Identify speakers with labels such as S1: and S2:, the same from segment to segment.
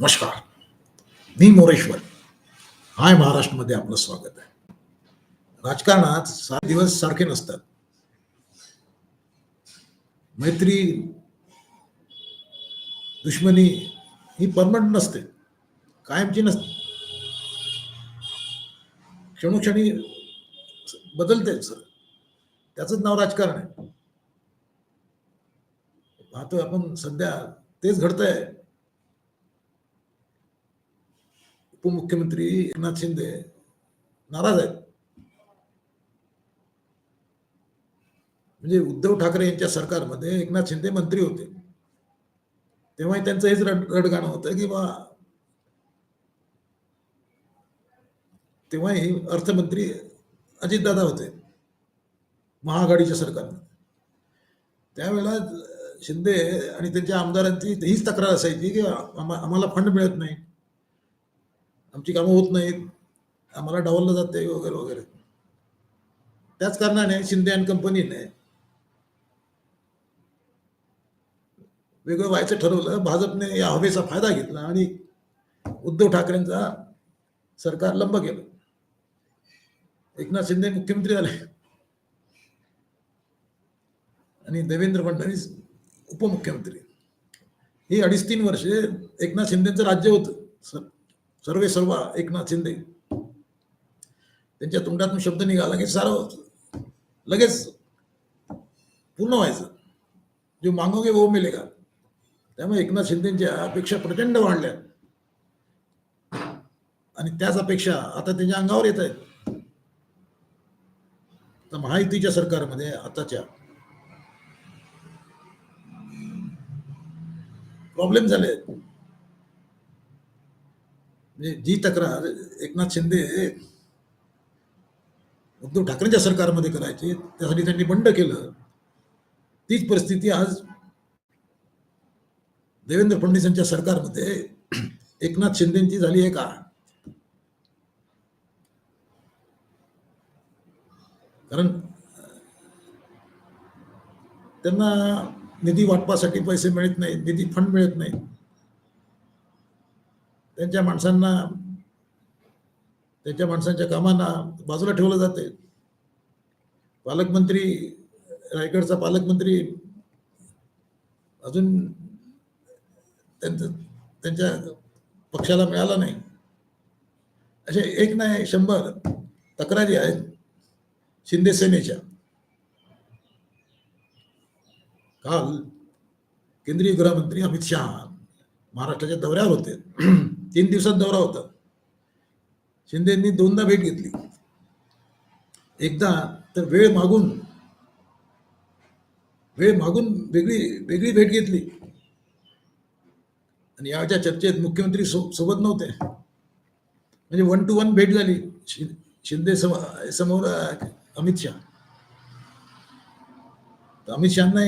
S1: नमस्कार. मी मोरेश्वर. हाय महाराष्ट्रामध्ये आपलं स्वागत आहे. राजकारणात सात दिवस सारखे नसतात. मैत्री दुश्मनी ही परमनंट नसते. कायमची नसते. क्षणोक्षणी बदलते सर. त्याचंच नाव राजकारण आहे. पाहतोय आपण सध्या तेच घडतंय. उपमुख्यमंत्री एकनाथ शिंदे नाराज आहेत. म्हणजे उद्धव ठाकरे यांच्या सरकारमध्ये एकनाथ शिंदे मंत्री होते. तेव्हाही त्यांचं हेच रड रडगाणं होतं की बा तेव्हाही अर्थमंत्री अजितदादा होते. महाआघाडीच्या सरकारमध्ये त्यावेळेला शिंदे आणि त्यांच्या आमदारांची हीच तक्रार असायची की आम्हाला फंड मिळत नाही. आमची कामं होत नाहीत. आम्हाला डावललं जाते वगैरे वगैरे. त्याच कारणाने शिंदे अँड कंपनीने वेगळं व्हायचं ठरवलं. भाजपने या हवेचा फायदा घेतला आणि उद्धव ठाकरेंचा सरकार लंब केलं. एकनाथ शिंदे मुख्यमंत्री झाले. आणि देवेंद्र फडणवीस उपमुख्यमंत्री. ही अडीच तीन वर्षे एकनाथ शिंदेचं राज्य होतं. सर्वे सर्व एकनाथ शिंदे. त्यांच्या तोंडातून शब्द निघाला की सारं लगेच पूर्ण व्हायचं. जो मागोगे वो मिलेगा त्यामुळे एकनाथ शिंदेच्या अपेक्षा प्रचंड वाढल्या. आणि त्याच अपेक्षा आता त्यांच्या अंगावर येत आहेत. तर महायुतीच्या सरकारमध्ये आताच्या प्रॉब्लेम झाले आहेत. म्हणजे जी तक्रार एकनाथ शिंदे उद्धव ठाकरेंच्या सरकारमध्ये करायची त्यासाठी त्यांनी बंड केलं. तीच परिस्थिती आज देवेंद्र फडणवीस यांच्या सरकारमध्ये एकनाथ शिंदेची झाली आहे का? कारण त्यांना निधी वाटपासाठी पैसे मिळत नाहीत निधी फंड मिळत नाही त्यांच्या माणसांना त्यांच्या माणसांच्या कामांना बाजूला ठेवलं जाते. पालकमंत्री रायगडचा पालकमंत्री अजून त्यांचं त्यांच्या पक्षाला मिळाला नाही. असे एक नाही शंभर तक्रारी आहेत शिंदे सेनेच्या. काल केंद्रीय गृहमंत्री अमित शहा महाराष्ट्राच्या दौऱ्यावर होते. तीन दिवसात दौरा होता. शिंदेंनी दोनदा भेट घेतली. एकदा तर वेळ मागून वेळ मागून वेगळी वेगळी भेट घेतली. आणि याच्या चर्चेत मुख्यमंत्री सो सोबत नव्हते. म्हणजे वन टू वन भेट झाली. शिंदे सम- समोर अमित शहा. तर अमित शहाना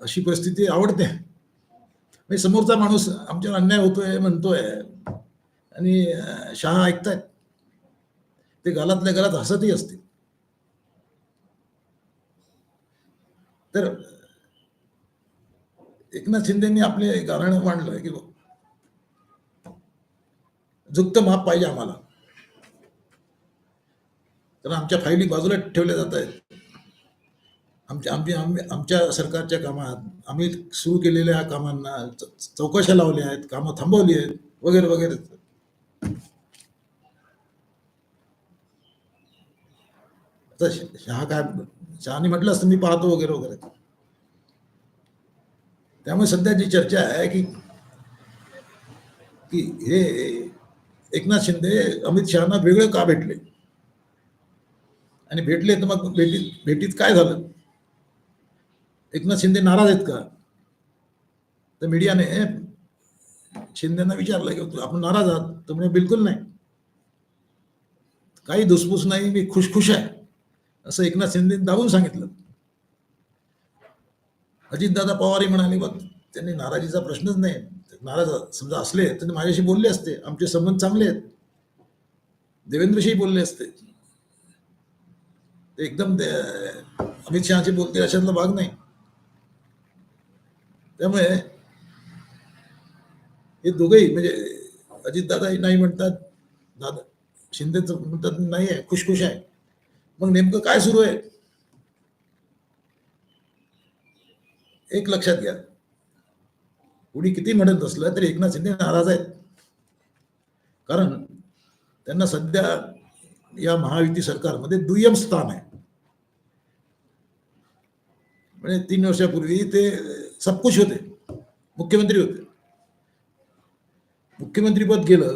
S1: अशी परिस्थिती आवडते. म्हणजे समोरचा माणूस आमच्यावर अन्याय होतोय म्हणतोय आणि शहा ऐकतायत. ते गालातल्या गालात हसतही असतील. तर एकनाथ शिंदेनी आपले गारण मांडलं की झुक्त माप पाहिजे आम्हाला. तर आमच्या फायली बाजूला ठेवल्या जात आहेत आमच्या आमच्या आम्ही आमच्या सरकारच्या कामात आम्ही सुरू केलेल्या कामांना चौकशा लावल्या आहेत कामं थांबवली आहेत वगैरे वगैरे. आता शहा काय शहाने म्हटलं असतं मी पाहतो वगैरे वगैरे. त्यामुळे सध्या जी चर्चा आहे की की हे एकनाथ शिंदे अमित शहाना वेगळं का भेटले? आणि भेटले तर मग भेटीत भेटीत काय झालं? एकनाथ शिंदे नाराज आहेत का? तर मीडियाने शिंदेना विचारलं की आपण नाराज आहात. तर म्हणजे बिलकुल नाही. काही धुसफूस नाही मी खुशखुश आहे असं एकनाथ शिंदे दाबून सांगितलं. अजितदादा पवारही म्हणाले बघ त्यांनी नाराजीचा प्रश्नच नाही. नाराज समजा असले तर माझ्याशी बोलले असते. आमचे संबंध चांगले आहेत. देवेंद्रशी बोलले असते. एकदम अमित शहाशी बोलते अशातला भाग नाही. त्यामुळे हे दोघंही म्हणजे अजितदादाही नाही म्हणतात दादा शिंदेच म्हणतात नाही आहे खुशखुश आहे. मग नेमकं काय सुरू आहे? एक लक्षात घ्या. कुणी किती म्हणत असलं तरी एकनाथ शिंदे नाराज आहेत. कारण त्यांना सध्या या महायुती सरकारमध्ये दुय्यम स्थान आहे. म्हणजे तीन वर्षापूर्वी ते सब कुछ होते मुख्यमंत्री होते. मुख्यमंत्रीपद गेलं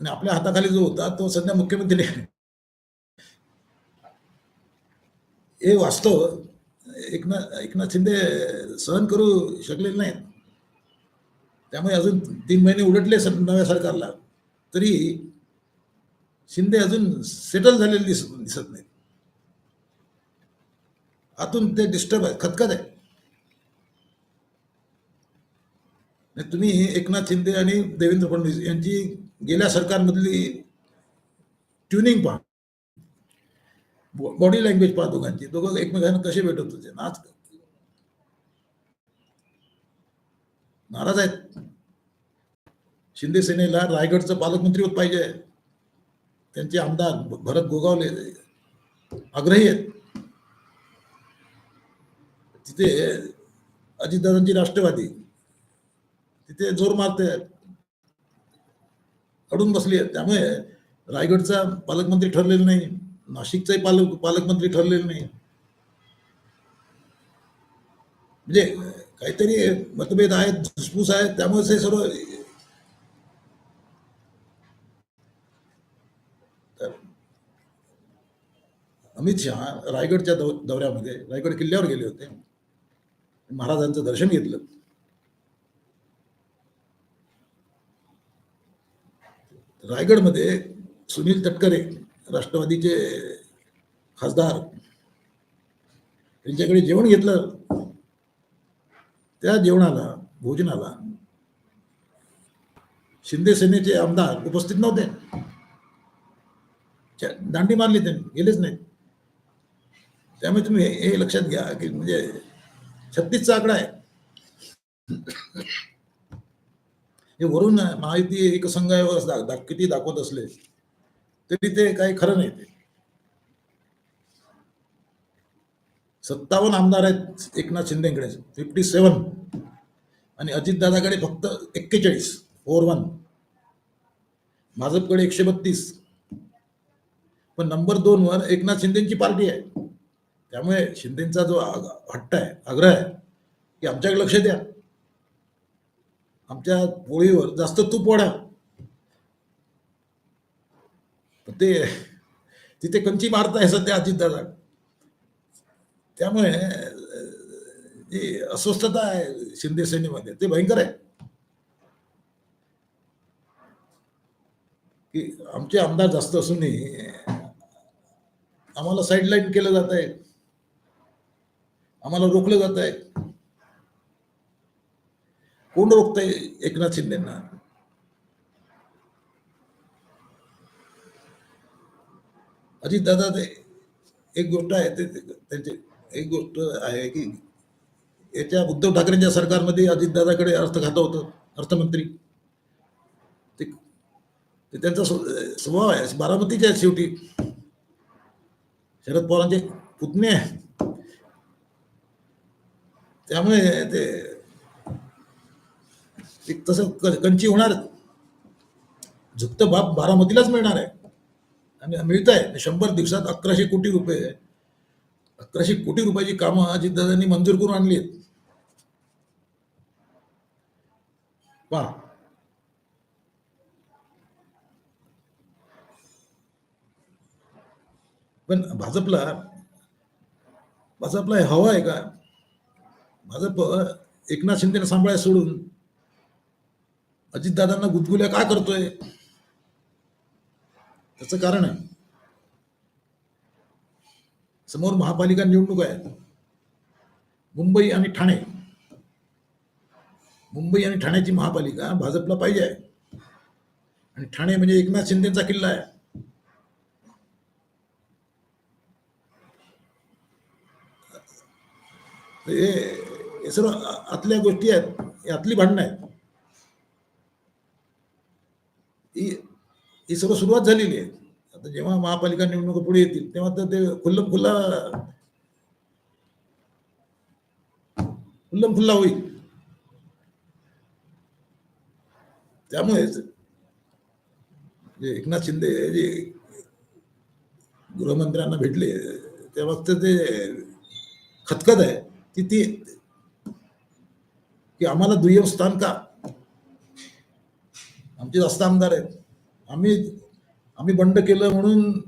S1: आणि आपल्या हाताखाली जो होता तो सध्या मुख्यमंत्री आहे. हे वास्तव एकनाथ एकनाथ शिंदे सहन करू शकलेले नाहीत. त्यामुळे अजून तीन महिने उलटले स- नव्या सरकारला. तरी शिंदे अजून सेटल झालेले दिसत दिसत नाहीत. आतून ते डिस्टर्ब आहे खतखत आहे नाही, तुम्ही एकनाथ शिंदे आणि देवेंद्र फडणवीस यांची गेल्या सरकारमधली ट्युनिंग पहा. बॉडी लँग्वेज पहा दोघांची. दोघं एकमेकांना कसे भेटत होते? नाच नाराज आहेत. शिंदे सेनेला रायगडचं पालकमंत्री होत पाहिजे. त्यांचे आमदार भरत गोगावले आग्रही आहेत. तिथे अजितदादांची राष्ट्रवादी. तिथे जोर मारते. अडून बसली आहेत त्यामुळे रायगडचा पालकमंत्री ठरलेला नाही. नाशिकचाही पालक पालकमंत्री ठरलेलं नाही. म्हणजे काहीतरी मतभेद आहेत धुसफूस आहेत. त्यामुळे हे सर्व अमित शहा रायगडच्या दौ- दौऱ्यामध्ये रायगड किल्ल्यावर गेले होते. महाराजांचं दर्शन घेतलं. रायगडमध्ये सुनील तटकरे राष्ट्रवादीचे खासदार त्यांच्याकडे जेवण घेतलं. त्या जेवणाला भोजनाला शिंदे सेनेचे आमदार उपस्थित नव्हते. दांडी मारली त्यांनी गेलेच नाहीत. त्यामुळे तुम्ही हे लक्षात घ्या की म्हणजे छत्तीसचा आकडा आहे. हे वरून माहिती एक संघावर दा- दा- किती दाखवत असले तरी ते काही खरं नाही ते. सत्तावन्न आमदार आहेत एकनाथ शिंदेकडे फिफ्टी सेवन आणि अजितदादाकडे फक्त एक्केचाळीस फोर वन भाजपकडे एकशे बत्तीस. पण नंबर दोन वर एकनाथ शिंदेची पार्टी आहे. त्यामुळे शिंदेचा जो हट्ट आहे आग्रह आहे की आमच्याकडे लक्ष द्या. आमच्या पोळीवर जास्त तूप वाढा. ते तिथे कंची मारताय सध्या अजितदादा. त्यामुळे जी अस्वस्थता आहे शिंदे सेनेमध्ये ते भयंकर आहे. की आमचे आमदार जास्त असूनही आम्हाला साईडलाईन केलं जात आहे आम्हाला रोखलं जात आहे कोण रोखतंय एकनाथ शिंदेना? अजित दादा ते एक गोष्ट आहे ते त्यांचे एक गोष्ट आहे की याच्या उद्धव ठाकरेंच्या सरकारमध्ये अजितदादाकडे अर्थ खातं होतं अर्थमंत्री. ते ते त्यांचा स्वभाव आहे बारामतीच्या आहेत शेवटी. शरद पवारांचे पुतणे. आहे त्यामुळे ते एक तसं क- कंची होणार. झुकतं बाप बारामतीलाच मिळणार आहे. आणि मिळत आहे शंभर दिवसात अकराशे कोटी रुपये अकराशे कोटी रुपयाची कामं अजितदादांनी मंजूर करून आणली आहेत. पहा. पण भाजपला भाजपला हे हवं आहे का? भाजप एकनाथ शिंदेने सांभाळायला सोडून अजितदादांना गुदगुल्या का करतोय? त्याचं कारण आहे. समोर महापालिका निवडणूक आहे मुंबई आणि ठाणे. मुंबई आणि ठाण्याची महापालिका भाजपला पाहिजे आहे. आणि ठाणे म्हणजे एकनाथ शिंदेचा किल्ला आहे. हे सर्व आतल्या गोष्टी आहेत. यातली आतली भांडणं आहेत ही ही सर्व सुरुवात झालेली आहे. आता जेव्हा महापालिका निवडणुका पुढे येतील तेव्हा तर ते खुल्लम खुल्ला खुल्लम खुल्ला होईल. त्यामुळेच जे एकनाथ शिंदे जे गृहमंत्र्यांना भेटले तेव्हा तर ते खतखत आहे की ती की आम्हाला दुय्यम स्थान का? आमचे जास्त आमदार आहेत. आम्ही आम्ही बंड केलं म्हणून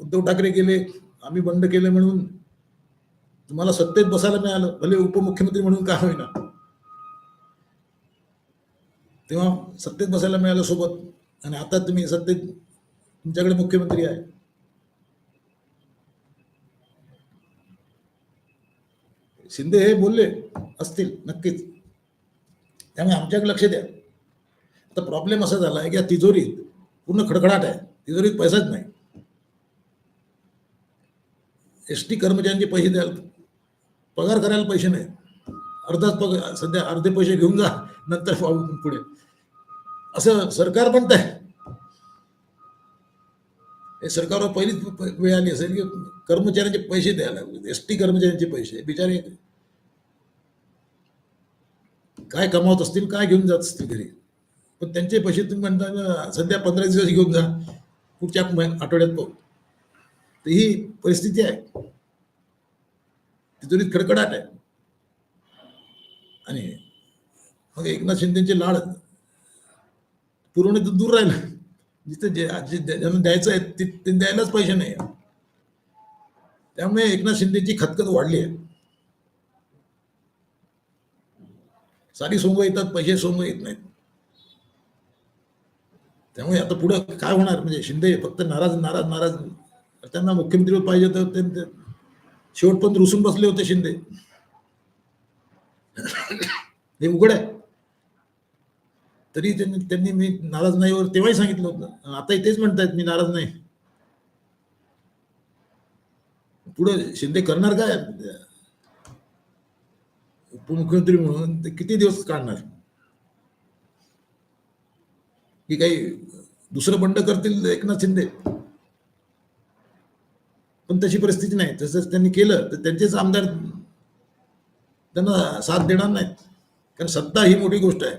S1: उद्धव ठाकरे गेले आम्ही बंड केलं म्हणून तुम्हाला सत्तेत बसायला मिळालं भले उपमुख्यमंत्री म्हणून का होईना. तेव्हा सत्तेत बसायला मिळालं सोबत. आणि आता तुम्ही सत्तेत तुमच्याकडे मुख्यमंत्री आहे. शिंदे हे बोलले असतील नक्कीच. त्यामुळे आमच्याकडे लक्ष द्या. आता प्रॉब्लेम असा झाला आहे की तिजोरीत पूर्ण खडखडाट आहे. तिजोरीत पैसाच नाही. एस टी कर्मचाऱ्यांचे पैसे द्याल पगार करायला पैसे नाही. अर्धाच पगार सध्या अर्धे पैसे घेऊन जा नंतर पाहू पुढे. असं सरकार म्हणत आहे. हे सरकारवर पहिलीच वेळ आली असेल की कर्मचाऱ्यांचे पैसे द्यायला एस टी कर्मचाऱ्यांचे पैसे बिचारे. काय कमावत असतील काय घेऊन जात असतील घरी? पण त्यांचे पैसे तुम्ही म्हणता सध्या पंधरा दिवस घेऊन जा. पुढच्या आठवड्यात पाहू. तर ही परिस्थिती आहे. तिथून खडखडाट आहे. आणि मग एकनाथ शिंदेचे लाड पुरवणे तर दूर राहिलं. जिथे जे ज्यांना द्यायचं आहे ते द्यायलाच पैसे नाही. त्यामुळे एकनाथ शिंदेची खतखत वाढली आहे. सारी सोंग येतात पैसे सोंग येत नाहीत. त्यामुळे आता पुढं काय होणार? म्हणजे शिंदे फक्त नाराज नाराज नाराज. त्यांना मुख्यमंत्री पाहिजे तर ते- शेवट शेवटपर्यंत रुसून बसले होते शिंदे. हे उघड आहे. तरी त्यांनी त्यांनी मी नाराज नाही वर तेव्हाही सांगितलं होतं. आताही तेच म्हणतायत मी नाराज नाही. पुढे शिंदे करणार काय? उपमुख्यमंत्री म्हणून ते किती दिवस काढणार? की काही दुसरं बंड करतील एकनाथ शिंदे. पण तशी परिस्थिती नाही. तसंच त्यांनी केलं तर त्यांचेच आमदार त्यांना साथ देणार नाहीत. कारण सत्ता ही मोठी गोष्ट आहे.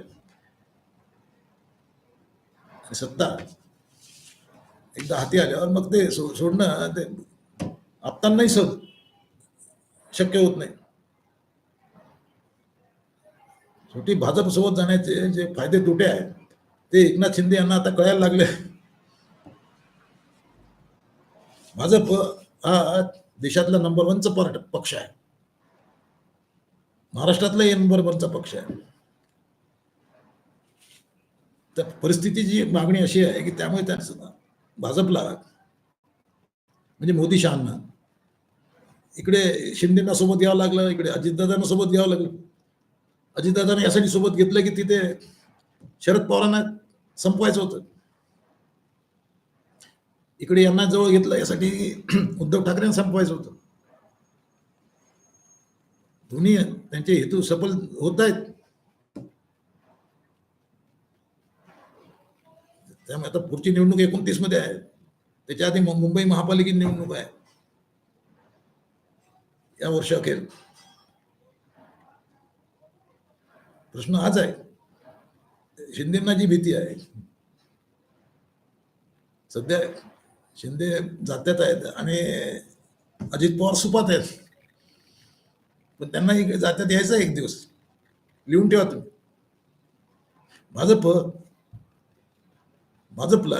S1: सत्ता एकदा हाती आल्यावर मग ते सो सोडणं ते आपतांनाही स शक्य होत नाही. शेवटी भाजप सोबत जाण्याचे जे फायदे तोटे आहेत ते एकनाथ शिंदे यांना आता कळायला लागले. भाजप हा देशातला नंबर वनचा पार्ट पक्ष आहे. महाराष्ट्रातला नंबर वनचा पक्ष आहे. तर परिस्थितीची मागणी अशी आहे की त्यामुळे त्यांचं भाजपला म्हणजे मोदी शहांना इकडे शिंदेना सोबत घ्यावं लागलं इकडे अजितदादांना सोबत घ्यावं लागलं. अजितदादांना यासाठी सोबत घेतलं की तिथे शरद पवारांना संपवायचं होतं. इकडे यांना जवळ घेतलं यासाठी उद्धव ठाकरेंना संपवायचं होतं. दोन्ही त्यांचे हेतू सफल होत आहेत. त्यामुळे आता पुढची निवडणूक एकोणतीसमध्ये आहे. त्याच्या आधी मुंबई महापालिकेची निवडणूक आहे. या वर्षाखेर प्रश्न हाच आहे. शिंदेना जी भीती आहे सध्या शिंदे जात्यात आहेत आणि अजित पवार सुपात आहेत. पण त्यांना एक जात्यात यायचं आहे एक दिवस. लिहून ठेवा तुम्ही. भाजप भाजपला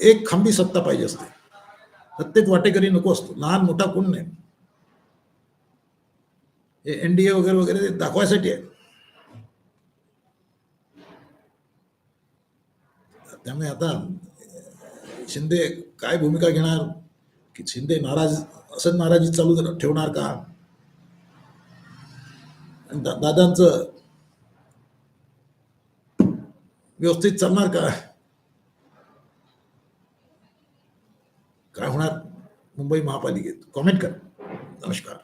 S1: एक खांबी सत्ता पाहिजे असते. प्रत्येक वाटेकरी नको असतो. लहान मोठा कोण नाही. हे एनडीए वगैरे वगैरे दाखवायसाठी आहे. त्यामुळे आता शिंदे काय भूमिका घेणार? की शिंदे नाराज असं नाराजी चालू ठेवणार का? आणि दा- दादांचं व्यवस्थित चालणार का? काय होणार? मुंबई महापालिकेत. कॉमेंट करा. नमस्कार.